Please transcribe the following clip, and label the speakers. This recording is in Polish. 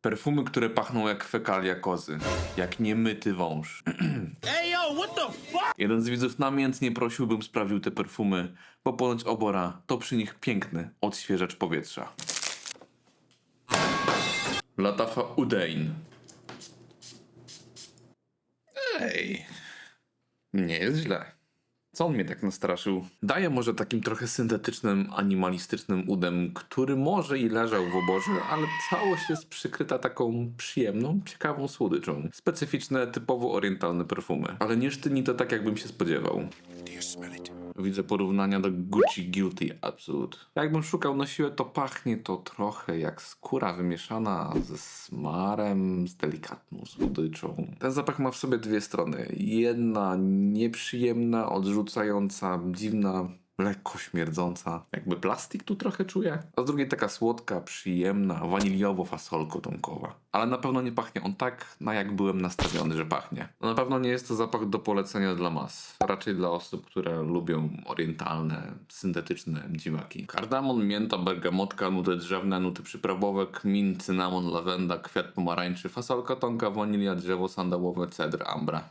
Speaker 1: Perfumy, które pachną jak fekalia kozy. Jak niemyty wąż.
Speaker 2: Hey yo, what the fuck?
Speaker 1: Jeden z widzów namiętnie prosił, bym sprawdził te perfumy, bo ponoć obora to przy nich piękny odświeżacz powietrza. Latafa Udein. Ej, nie jest źle. Co on mnie tak nastraszył? Daje może takim trochę syntetycznym, animalistycznym udem, który może i leżał w oborze, ale całość jest przykryta taką przyjemną, ciekawą słodyczą. Specyficzne, typowo orientalne perfumy. Ale nie sztyni to tak, jakbym się spodziewał. Widzę porównania do Gucci Guilty Absolute. Jakbym szukał na siłę, to pachnie to trochę jak skóra wymieszana ze smarem, z delikatną słodyczą. Ten zapach ma w sobie dwie strony. Jedna nieprzyjemna, odrzucająca, dziwna, lekko śmierdząca. Jakby plastik tu trochę czuję. A z drugiej taka słodka, przyjemna, waniliowo-fasolko-tomkowa. Ale na pewno nie pachnie on tak, na jak byłem nastawiony, że pachnie. No na pewno nie jest to zapach do polecenia dla mas. Raczej dla osób, które lubią orientalne, syntetyczne dziwaki. Kardamon, mięta, bergamotka, nuty drzewne, nuty przyprawowe, kmin, cynamon, lawenda, kwiat pomarańczy, fasolka tonka, wanilia, drzewo sandałowe, cedr, ambra.